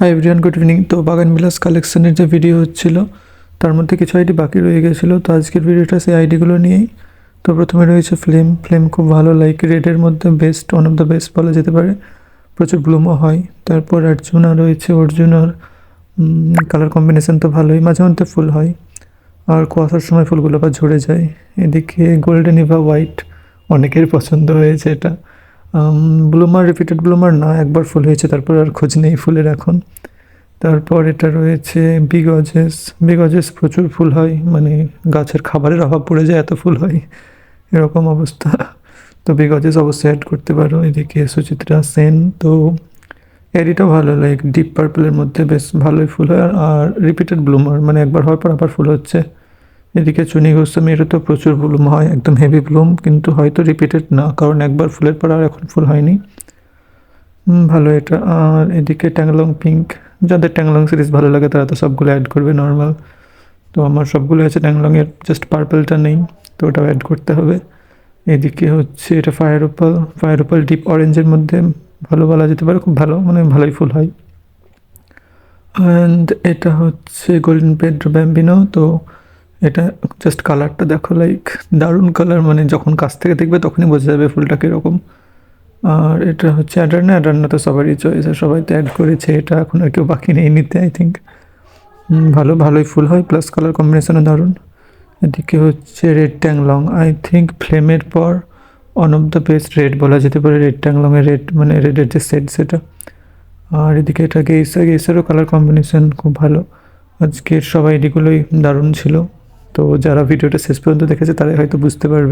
Hi everyone good evening তো বাগান বিলাস কালেকশনের যে ভিডিও হচ্ছিল, তার মধ্যে কিছু আইডি বাকি রয়ে গেছিল। তো আজকের ভিডিওটা সেই আইডিগুলো নিয়েই। তো প্রথমে রয়েছে ফ্লেম ফ্লেম খুব ভালো লাইক রেডের মধ্যে best one of the best বলা যেতে পারে। প্রচুর ব্লুমও হয়। তারপর অর্জুনা রয়েছে অর্জুনার কালার কম্বিনেশান তো ভালোই। মাঝে মধ্যে ফুল হয়। আর কুয়াশার সময় ফুলগুলো আবার ঝরে যায়। এদিকে গোল্ডেন ইভা হোয়াইট অনেকের পছন্দ হয়েছে এটা। ব্লুমার রিপিটেড ব্লুমার না, একবার ফুল হয়েছে, তারপর আর খোঁজ নেই ফুলের এখন। তারপর এটা রয়েছে বিগ অজেস বিগ প্রচুর ফুল হয় মানে গাছের খাবারের অভাব পড়ে যায়, এত ফুল হয়, এরকম অবস্থা। তো বিগ অজেস অবশ্যই অ্যাড করতে পারো, এদিকে সুচিত্রা, সেন, তো এরিটাও ভালো লাইক ডিপ পার্পলের মধ্যে বেশ ভালোই ফুল হয়, আর রিপিটেড ব্লুমার মানে একবার হওয়ার পর আবার ফুল হচ্ছে। এদিকে চুনি গোস্বামী এটা তো প্রচুর ব্লুম হয়, একদম হেভি ব্লুম কিন্তু হয়তো রিপিটেড না, কারণ একবার ফুলের পর আর এখন ফুল হয়নি। ভালো এটা। আর এদিকে ট্যাংলং পিঙ্ক যাদের ট্যাংলং সিরিজ ভালো লাগে তারা তো সবগুলো অ্যাড করবে নর্মাল তো আমার সবগুলো আছে, ট্যাংলংয়ের জাস্ট পার্পলটা নেই, তো ওটাও অ্যাড করতে হবে। এদিকে হচ্ছে এটা fire opal fire opal deep অরেঞ্জের মধ্যে, ভালো বলা যেতে পারে, খুব ভালো মানে ভালোই ফুল হয়। অ্যান্ড এটা হচ্ছে গোল্ডেন পেড্রো ব্যাম্বিনো তো এটা জাস্ট কালারটা দেখো লাইক দারুণ কালার মানে যখন কাছ থেকে দেখবে তখনই বোঝা যাবে ফুলটা কীরকম। আর এটা হচ্ছে অ্যাডারনা অ্যাডারনা তো সবারই চয়েস সবাই তো অ্যাড করেছে, এটা এখন আর কেউ বাকি নেই নিতে আই থিঙ্ক ভালো, ভালোই ফুল হয় প্লাস কালার কম্বিনেশনও দারুণ। এদিকে হচ্ছে রেড ট্যাংলং আই থিঙ্ক ফ্লেমের পর one of the best red বলা যেতে পারে রেড ট্যাং ট্যাংলংয়ের রেড মানে রেডের যে সেট সেটা। আর এদিকে এটা গেইসা গেইসারও কালার কম্বিনেশন খুব ভালো। আজকের সবাই আইডিগুলোই দারুণ ছিল। তো যারা ভিডিওটা শেষ পর্যন্ত দেখেছে তারাই হয়তো বুঝতে পারবে।